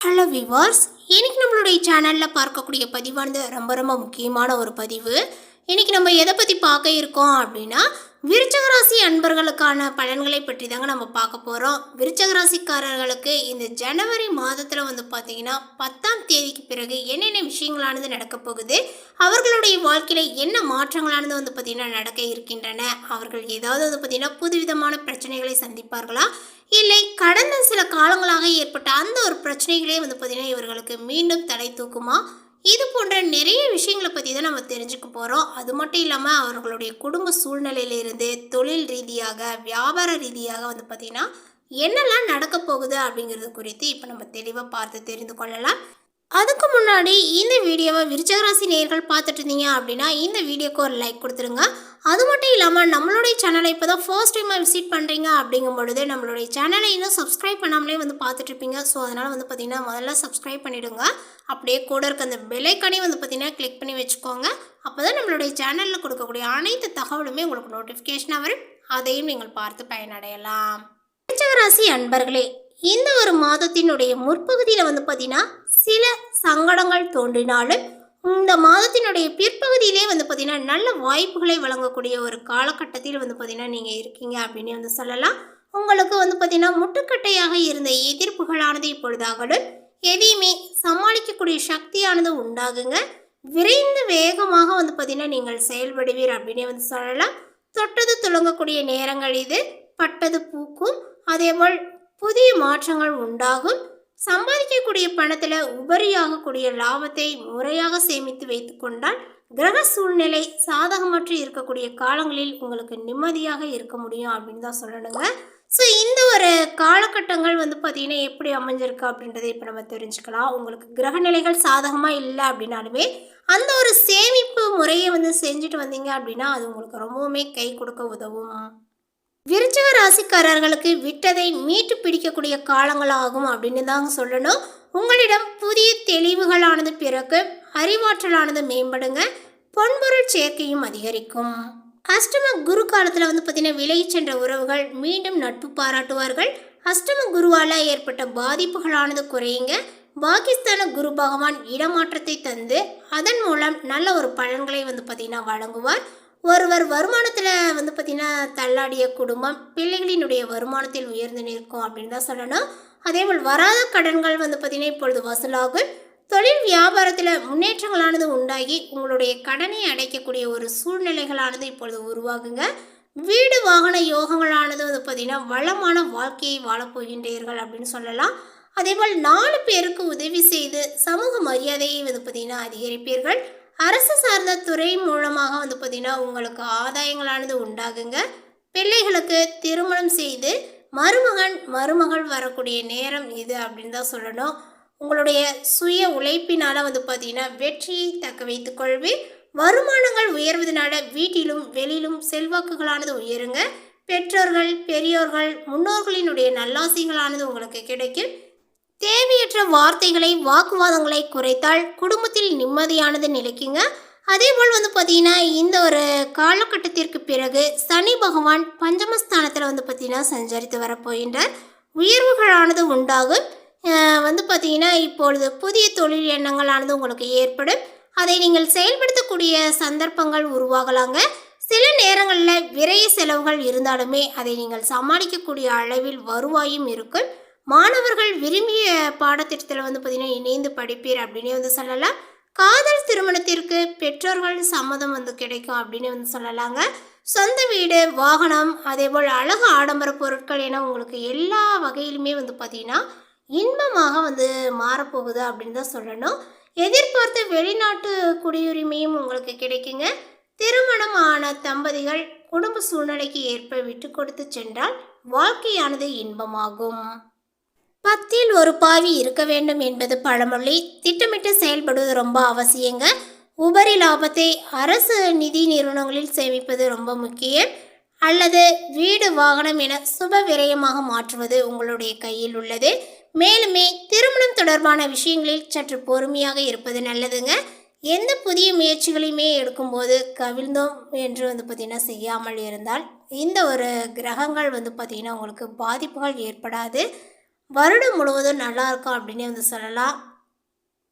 Hello viewers இன்னைக்கு நம்மளுடைய சேனலில் பார்க்கக்கூடிய பதிவானது ரொம்ப ரொம்ப முக்கியமான ஒரு பதிவு. இன்னைக்கு நம்ம எதை பற்றி பார்க்க இருக்கோம் அப்படின்னா விருச்சகராசி அன்பர்களுக்கான பலன்களை பற்றி தாங்க நம்ம பார்க்க போகிறோம் விருச்சகராசிக்காரர்களுக்கு இந்த ஜனவரி மாதத்தில் வந்து பார்த்தீங்கன்னா பத்தாம் தேதிக்கு பிறகு என்னென்ன விஷயங்களானது நடக்க போகுது அவர்களுடைய வாழ்க்கையில் என்ன மாற்றங்களானது வந்து பார்த்திங்கன்னா நடக்க இருக்கின்றன அவர்கள் ஏதாவது வந்து பார்த்திங்கன்னா புதுவிதமான பிரச்சனைகளை சந்திப்பார்களா? இல்லை கடந்த சில காலங்களாக ஏற்பட்ட அந்த ஒரு பிரச்சனைகளே வந்து பார்த்திங்கன்னா இவர்களுக்கு மீண்டும் தலை தூக்குமா? இது போன்ற நிறைய விஷயங்களை பற்றி தான் நம்ம தெரிஞ்சுக்க போகிறோம் அது மட்டும் இல்லாமல் அவர்களுடைய குடும்ப சூழ்நிலையிலிருந்து தொழில் ரீதியாக வியாபார ரீதியாக வந்து பார்த்திங்கன்னா என்னெல்லாம் நடக்க போகுது அப்படிங்கிறது குறித்து இப்போ நம்ம தெளிவாக பார்த்து தெரிந்து கொள்ளலாம். அதுக்கு முன்னாடி இந்த வீடியோவை விருச்சகராசி நேயர்கள் பார்த்துட்டு இருந்தீங்க அப்படின்னா இந்த வீடியோக்கு ஒரு லைக் கொடுத்துருங்க. அது மட்டும் இல்லாமல் நம்மளுடைய சேனலை இப்போ தான் ஃபர்ஸ்ட் டைமாக விசிட் பண்ணுறீங்க அப்படிங்கும் பொழுது நம்மளுடைய சேனலை இன்னும் சப்ஸ்கிரைப் பண்ணாமலே வந்து பார்த்துட்ருப்பீங்க. ஸோ அதனால் வந்து பார்த்திங்கன்னா முதல்ல சப்ஸ்கிரைப் பண்ணிவிடுங்க அப்படியே கூட இருக்க அந்த பெலைக்கனே வந்து பார்த்திங்கன்னா கிளிக் பண்ணி வச்சுக்கோங்க. அப்போ தான் நம்மளுடைய சேனலில் கொடுக்கக்கூடிய அனைத்து தகவலுமே உங்களுக்கு நோட்டிஃபிகேஷனாக வரும். அதையும் நீங்கள் பார்த்து பயனடையலாம். விருச்சகராசி அன்பர்களே இந்த ஒரு மாதத்தினுடைய முற்பகுதியில் வந்து பார்த்தீங்கன்னா சில சங்கடங்கள் தோன்றினாலும் இந்த மாதத்தினுடைய பிற்பகுதியிலே வந்து பார்த்தீங்கன்னா நல்ல வாய்ப்புகளை வழங்கக்கூடிய ஒரு காலகட்டத்தில் வந்து பார்த்திங்கன்னா நீங்கள் இருக்கீங்க அப்படின்னு வந்து சொல்லலாம். உங்களுக்கு வந்து பார்த்திங்கன்னா முட்டுக்கட்டையாக இருந்த எதிர்ப்புகளானது இப்பொழுதாகலும் எதையுமே சமாளிக்கக்கூடிய சக்தியானது உண்டாகுங்க. விரைந்து வேகமாக வந்து பார்த்தீங்கன்னா நீங்கள் செயல்படுவீர் அப்படின்னே வந்து சொல்லலாம். தொட்டது துளங்கக்கூடிய நேரங்கள் இது. பட்டது பூக்கும். அதேபோல் புதிய மாற்றங்கள் உண்டாகும். சம்பாதிக்கக்கூடிய பணத்தில் உபரியாகக்கூடிய லாபத்தை முறையாக சேமித்து வைத்து கொண்டால் கிரக சூழ்நிலை சாதகமற்று இருக்கக்கூடிய காலங்களில் உங்களுக்கு நிம்மதியாக இருக்க முடியும் அப்படின்னு தான் சொல்லணுங்க. ஸோ இந்த ஒரு காலகட்டங்கள் வந்து பார்த்திங்கன்னா எப்படி அமைஞ்சிருக்கு அப்படின்றத இப்போ நம்ம தெரிஞ்சுக்கலாம். உங்களுக்கு கிரக நிலைகள் சாதகமாக இல்லை அப்படின்னாலுமே அந்த ஒரு சேமிப்பு முறையை வந்து செஞ்சுட்டு வந்தீங்க அப்படின்னா அது உங்களுக்கு ரொம்பவுமே கை கொடுக்க உதவும். விருச்சக ராசிக்காரர்களுக்கு விட்டதை மீட்டு பிடிக்கக்கூடிய காலங்களாகும் அப்படின்னு தாங்க சொல்லணும். உங்களிடம் புதிய தெளிவுகளானது பிறகு அறிவாற்றலானது மேம்படுங்க. பொன்பொருள் சேர்க்கையும் அதிகரிக்கும். அஷ்டம குரு காலத்தில் வந்து பார்த்தீங்கன்னா விலகிச் சென்ற உறவுகள் மீண்டும் நட்பு பாராட்டுவார்கள். அஷ்டம குருவால் ஏற்பட்ட பாதிப்புகளானது குறையுங்க. பாகிஸ்தான குரு பகவான் இடமாற்றத்தை தந்து அதன் மூலம் நல்ல ஒரு பலன்களை வந்து பார்த்தீங்கன்னா வழங்குவார். ஒருவர் வருமானத்தில் வந்து பார்த்திங்கன்னா தள்ளாடிய குடும்பம் பிள்ளைகளினுடைய வருமானத்தில் உயர்ந்து நிற்கும் அப்படின்னு தான் சொல்லணும். அதேபோல் வராத கடன்கள் வந்து பார்த்திங்கன்னா இப்பொழுது வசூலாகும். தொழில் வியாபாரத்தில் முன்னேற்றங்களானது உண்டாகி உங்களுடைய கடனை அடைக்கக்கூடிய ஒரு சூழ்நிலைகளானது இப்பொழுது உருவாகுங்க. வீடு வாகன யோகங்களானது வந்து பார்த்திங்கன்னா வளமான வாழ்க்கையை வாழப்போகின்றீர்கள் அப்படின்னு சொல்லலாம். அதேபோல் நாலு பேருக்கு உதவி செய்து சமூக மரியாதையை வந்து பார்த்திங்கன்னா அதிகரிப்பீர்கள். அரசு சார்ந்த துறை மூலமாக வந்து பார்த்திங்கன்னா உங்களுக்கு ஆதாயங்களானது உண்டாகுங்க. பிள்ளைகளுக்கு திருமணம் செய்து மருமகன் மருமகள் வரக்கூடிய நேரம் இது அப்படின்னு தான் சொல்லணும். உங்களுடைய சுய உழைப்பினால் வந்து பார்த்திங்கன்னா வெற்றியை தக்க வைத்து கொள்வீர் வருமானங்கள் உயர்வதனால வீட்டிலும் வெளியிலும் செல்வாக்குகளானது உயருங்க. பெற்றோர்கள் பெரியோர்கள் முன்னோர்களினுடைய நல்லாசைகளானது உங்களுக்கு கிடைக்கும். தேவையற்ற வார்த்தைகளை வாக்குவாதங்களை குறைத்தால் குடும்பத்தில் நிம்மதியானது நிலைக்குங்க. அதே போல் வந்து பார்த்தீங்கன்னா இந்த ஒரு காலகட்டத்திற்கு பிறகு சனி பகவான் பஞ்சமஸ்தானத்தில் வந்து பார்த்தீங்கன்னா சஞ்சரித்து வரப்போகின்றார். உயர்வுகளானது உண்டாகும். வந்து பார்த்தீங்கன்னா இப்பொழுது புதிய தொழில் எண்ணங்களானது உங்களுக்கு ஏற்படும். அதை நீங்கள் செயல்படுத்தக்கூடிய சந்தர்ப்பங்கள் உருவாகலாங்க. சில நேரங்களில் விரைய செலவுகள் இருந்தாலுமே அதை நீங்கள் சமாளிக்கக்கூடிய அளவில் வருவாயும் இருக்கும். மாணவர்கள் விரும்பிய பாடத்திட்டத்தில் வந்து பார்த்திங்கன்னா இணைந்து படிப்பீர் அப்படின்னே வந்து சொல்லலாம். காதல் திருமணத்திற்கு பெற்றோர்கள் சம்மதம் வந்து கிடைக்கும் அப்படின்னு வந்து சொல்லலாங்க. சொந்த வீடு வாகனம் அதேபோல் அழகு ஆடம்பர பொருட்கள் என உங்களுக்கு எல்லா வகையிலுமே வந்து பார்த்திங்கன்னா இன்பமாக வந்து மாறப்போகுது அப்படின்னு தான் சொல்லணும். எதிர்பார்த்த வெளிநாட்டு குடியுரிமையும் உங்களுக்கு கிடைக்குங்க. திருமணம் ஆன தம்பதிகள் குடும்ப சூழ்நிலைக்கு ஏற்ப விட்டு கொடுத்து சென்றால் வாழ்க்கையானது இன்பமாகும். பத்தில் ஒரு பாவி இருக்க வேண்டும் என்பது பழமொழி. திட்டமிட்டு செயல்படுவது ரொம்ப அவசியங்க. உபரி லாபத்தை அரசு நிதி நிறுவனங்களில் சேமிப்பது ரொம்ப முக்கியம். அல்லது வீடு வாகனம் என சுப விரயமாக மாற்றுவது உங்களுடைய கையில் உள்ளது. மேலுமே திருமணம் தொடர்பான விஷயங்களில் சற்று பொறுமையாக இருப்பது நல்லதுங்க. எந்த புதிய முயற்சிகளையுமே எடுக்கும்போது கவிழ்ந்தோம் என்று வந்து பார்த்திங்கன்னா செய்யாமல் இருந்தால் இந்த ஒரு கிரகங்கள் வந்து பார்த்திங்கன்னா உங்களுக்கு பாதிப்புகள் ஏற்படாது. வருடம் முழுவதும் நல்லா இருக்கும் அப்படின்னு வந்து சொல்லலாம்.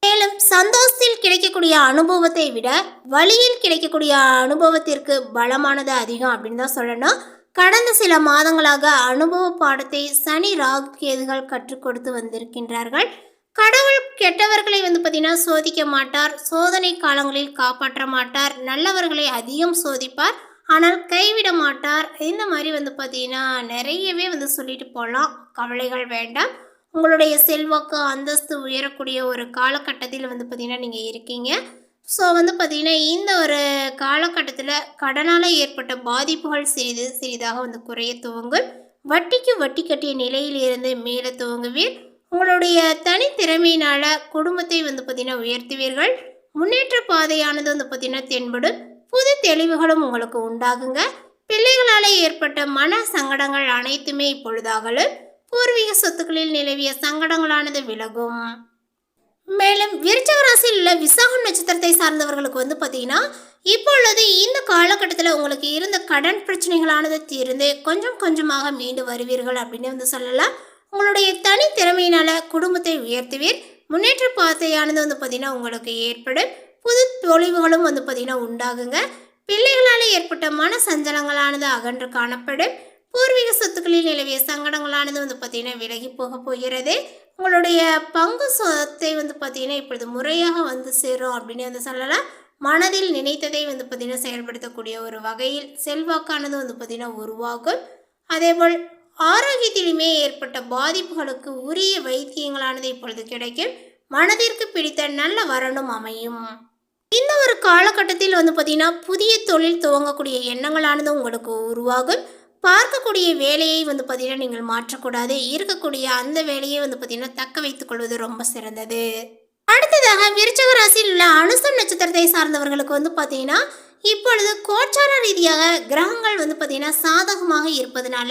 மேலும் சந்தோஷத்தில் கிடைக்கக்கூடிய அனுபவத்தை விட வழியில் கிடைக்கக்கூடிய அனுபவத்திற்கு பலமானது அதிகம் அப்படின்னு தான் சொல்லணும். கடந்த சில மாதங்களாக அனுபவ பாடத்தை சனி ராகு கேதுகள் கற்றுக் கொடுத்து வந்திருக்கின்றார்கள். கடவுள் கெட்டவர்களை வந்து பார்த்தீங்கன்னா சோதிக்க மாட்டார். சோதனை காலங்களில் காப்பாற்ற மாட்டார். நல்லவர்களை அதிகம் சோதிப்பார். ஆனால் கைவிட மாட்டார். இந்த மாதிரி வந்து பார்த்தீங்கன்னா நிறையவே வந்து சொல்லிட்டு போகலாம் கவலைகள் வேண்டாம். உங்களுடைய செல்வாக்கு அந்தஸ்து உயரக்கூடிய ஒரு காலகட்டத்தில் வந்து பார்த்தீங்கன்னா நீங்கள் இருக்கீங்க. ஸோ வந்து பார்த்திங்கன்னா இந்த ஒரு காலகட்டத்தில் கடனால் ஏற்பட்ட பாதிப்புகள் சிறிது சிறிதாக வந்து குறைய துவங்கும். வட்டிக்கு வட்டி கட்டிய நிலையிலிருந்து மேலே துவங்குவீர். உங்களுடைய தனித்திறமையினால் குடும்பத்தை வந்து பார்த்திங்கன்னா உயர்த்துவீர்கள். முன்னேற்ற பாதையானது வந்து பார்த்திங்கன்னா தென்படும். புது தெளிவுகளும் உங்களுக்கு உண்டாகுங்க. பிள்ளைகளால் ஏற்பட்ட மன சங்கடங்கள் அனைத்துமே இப்பொழுதாகலும் பூர்வீக சொத்துக்களில் நிலவிய சங்கடங்களானது விலகும். மேலும் விருச்சக ராசியில் உள்ள விசாகம் நட்சத்திரத்தை சார்ந்தவர்களுக்கு வந்து பார்த்தீங்கன்னா இப்பொழுது இந்த காலகட்டத்தில் உங்களுக்கு இருந்த கடன் பிரச்சனைகளானது தீர்ந்து கொஞ்சம் கொஞ்சமாக மீண்டு வருவீர்கள் அப்படின்னு வந்து சொல்லலாம். உங்களுடைய தனி திறமையினால குடும்பத்தை உயர்த்துவீர். முன்னேற்ற பாதையானது வந்து பார்த்தீங்கன்னா உங்களுக்கு ஏற்படும். புது தொழிவுகளும் வந்து பார்த்தீங்கன்னா உண்டாகுங்க. பிள்ளைகளால் ஏற்பட்ட மன சஞ்சலங்களானது அகன்று காணப்படும். பூர்வீக சொத்துக்களில் நிலவிய சங்கடங்களானது வந்து பார்த்திங்கன்னா விலகி போக போகிறது. உங்களுடைய பங்கு சொத்தை வந்து பார்த்திங்கன்னா இப்பொழுது முறையாக வந்து சேரும் அப்படின்னு வந்து சொல்லலாம். மனதில் நினைத்ததை வந்து பார்த்திங்கன்னா செயல்படுத்தக்கூடிய ஒரு வகையில் செல்வாக்கானது வந்து பார்த்திங்கன்னா உருவாகும். அதேபோல் ஆரோக்கியத்திலுமே ஏற்பட்ட பாதிப்புகளுக்கு உரிய வைத்தியங்களானது இப்பொழுது கிடைக்கும். மனதிற்கு பிடித்த நல்ல வரணும் அமையும். இந்த ஒரு காலகட்டத்தில் வந்து பார்த்தீங்கன்னா புதிய தொழில் துவங்கக்கூடிய எண்ணங்களானது உங்களுக்கு உருவாகும். பார்க்கக்கூடிய வேலையை வந்து பார்த்தீங்கன்னா நீங்கள் மாற்றக்கூடாது. இருக்கக்கூடிய அந்த வேலையை வந்து பார்த்திங்கன்னா தக்க வைத்துக் கொள்வது ரொம்ப சிறந்தது. அடுத்ததாக விருச்சக ராசியில் உள்ள அனுசம் நட்சத்திரத்தை சார்ந்தவர்களுக்கு வந்து பார்த்தீங்கன்னா இப்பொழுது கோச்சார ரீதியாக கிரகங்கள் வந்து பார்த்தீங்கன்னா சாதகமாக இருப்பதனால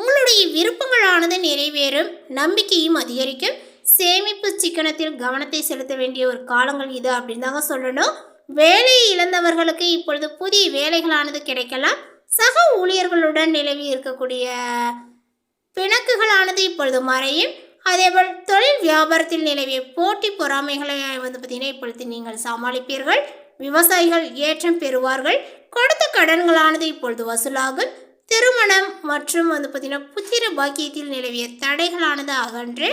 உங்களுடைய விருப்பங்களானது நிறைவேறும் நம்பிக்கையும் அதிகரிக்கும். சேமிப்பு சிக்கனத்தில் கவனத்தை செலுத்த வேண்டிய ஒரு காலங்கள் இது அப்படின்னு தாங்க சொல்லணும். வேலையை இழந்தவர்களுக்கு இப்பொழுது புதிய வேலைகளானது கிடைக்கலாம். சக ஊழியர்களுடன் நிலவி இருக்கக்கூடிய பிணக்குகளானது இப்பொழுது மறையும். அதேபோல் தொழில் வியாபாரத்தில் நிலவிய போட்டி பொறாமைகளை வந்து பார்த்தீங்கன்னா இப்பொழுது நீங்கள் சமாளிப்பீர்கள். விவசாயிகள் ஏற்றம் பெறுவார்கள். கொடுத்த கடன்களானது இப்பொழுது வசூலாகும். திருமணம் மற்றும் வந்து பார்த்தீங்கன்னா புத்திர பாக்கியத்தில் நிலவிய தடைகளானது அகன்று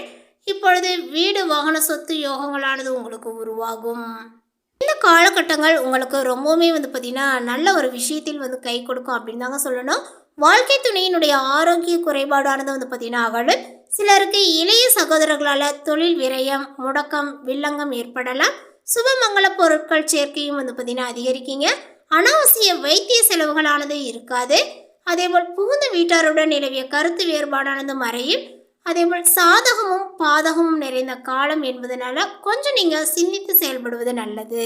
இப்பொழுது வீடு வாகன சொத்து யோகங்களானது உங்களுக்கு உருவாகும். இந்த காலகட்டங்கள் உங்களுக்கு ரொம்பவுமே வந்து பார்த்தீங்கன்னா நல்ல ஒரு விஷயத்தில் வந்து கை கொடுக்கும் அப்படின்னு தாங்க சொல்லணும். வாழ்க்கை துணையினுடைய ஆரோக்கிய குறைபாடானது வந்து பார்த்தீங்கன்னா அகலும். சிலருக்கு இளைய சகோதரர்களால் தொழில் விரயம் முடக்கம் வில்லங்கம் ஏற்படலாம். சுபமங்கல பொருட்கள் சேர்க்கையும் வந்து பார்த்தீங்கன்னா அதிகரிக்கீங்க. அனாவசிய வைத்திய செலவுகளானது இருக்காது. அதேபோல் புகுந்த வீட்டாருடன் நிலவிய கருத்து வேறுபாடானது மறையும். அதேபோல் சாதகமும் பாதகமும் நிறைந்த காலம் என்பதனால கொஞ்சம் நீங்கள் சிந்தித்து செயல்படுவது நல்லது.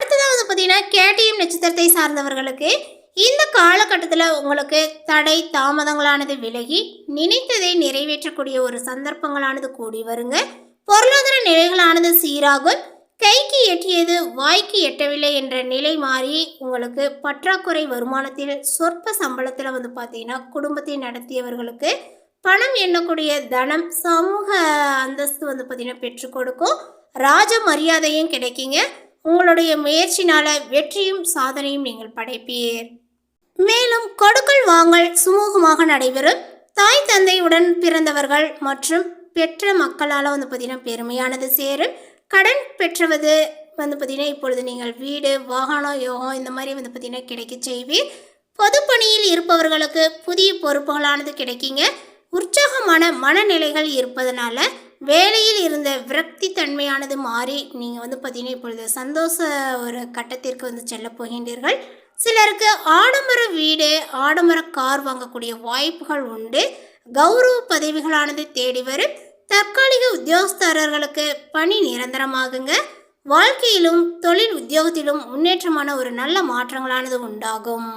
அடுத்ததாக வந்து பார்த்தீங்கன்னா கேட்டியம் நட்சத்திரத்தை சார்ந்தவர்களுக்கு இந்த காலகட்டத்தில் உங்களுக்கு தடை தாமதங்களானது விலகி நினைத்ததை நிறைவேற்றக்கூடிய ஒரு சந்தர்ப்பங்களானது கூடி வருங்க. பொருளாதார நிலைகளானது சீராகும். கைக்கு எட்டியது வாய்க்கு எட்டவில்லை என்ற நிலை மாறி உங்களுக்கு பற்றாக்குறை வருமானத்தில் சொற்ப சம்பளத்தில் வந்து பார்த்தீங்கன்னா குடும்பத்தை நடத்தியவர்களுக்கு பணம் எண்ணக்கூடிய தனம் சமூக அந்தஸ்து வந்து பார்த்தீங்கன்னா பெற்றுக் கொடுக்கும். ராஜ மரியாதையும் கிடைக்குங்க. உங்களுடைய முயற்சினால வெற்றியும் சாதனையும் நீங்கள் படைப்பீர். மேலும் கொடுக்கல் வாங்கல் சுமூகமாக நடைபெறும். தாய் தந்தையுடன் பிறந்தவர்கள் மற்றும் பெற்ற மக்களால் வந்து பார்த்தீங்கன்னா பெருமையானது சேரும். கடன் பெற்றவது வந்து பார்த்தீங்கன்னா இப்பொழுது நீங்கள் வீடு வாகனம் யோகம் இந்த மாதிரி வந்து பார்த்தீங்கன்னா கிடைக்க செய்வீர். பொதுப்பணியில் இருப்பவர்களுக்கு புதிய பொறுப்புகளானது கிடைக்குங்க. உற்சாகமான மனநிலைகள் இருப்பதனால வேலையில் இருந்த விரக்தி தன்மையானது மாறி நீங்கள் வந்து பார்த்தீங்கன்னா இப்பொழுது சந்தோஷ ஒரு கட்டத்திற்கு வந்து செல்ல போகின்றீர்கள். சிலருக்கு ஆடம்பர வீடு ஆடம்பர கார் வாங்கக்கூடிய வாய்ப்புகள் உண்டு. கௌரவ பதவிகளானது தேடி வரும். தற்காலிக உத்தியோகஸ்தரர்களுக்கு பணி நிரந்தரமாகுங்க. வாழ்க்கையிலும் தொழில் உத்தியோகத்திலும் முன்னேற்றமான ஒரு நல்ல மாற்றங்களானது உண்டாகும்.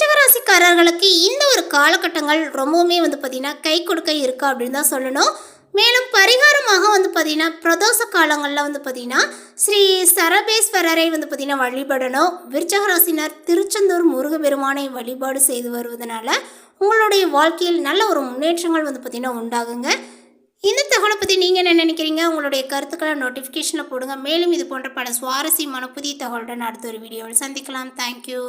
ரிச்சகராசிக்காரர்களுக்கு இந்த ஒரு காலகட்டங்கள் ரொம்பவுமே வந்து பார்த்திங்கன்னா கை கொடுக்க இருக்கு அப்படின்னு தான் சொல்லணும். மேலும் பரிகாரமாக வந்து பார்த்திங்கன்னா பிரதோஷ காலங்களில் வந்து பார்த்திங்கன்னா ஸ்ரீ சரபேஸ்வரரை வந்து பார்த்திங்கன்னா வழிபடணும். விருச்சகராசினர் திருச்செந்தூர் முருகப்பெருமானை வழிபாடு செய்து வருவதனால உங்களுடைய வாழ்க்கையில் நல்ல ஒரு முன்னேற்றங்கள் வந்து பார்த்திங்கன்னா உண்டாகுங்க. இந்த தகவலை பற்றி நீங்கள் என்ன நினைக்கிறீங்க? உங்களுடைய கருத்துக்களை நோட்டிஃபிகேஷனில் போடுங்க. மேலும் இது போன்ற பல சுவாரஸ்யமான புதிய தகவலுடன் அடுத்த ஒரு வீடியோவில் சந்திக்கலாம். தேங்க்யூ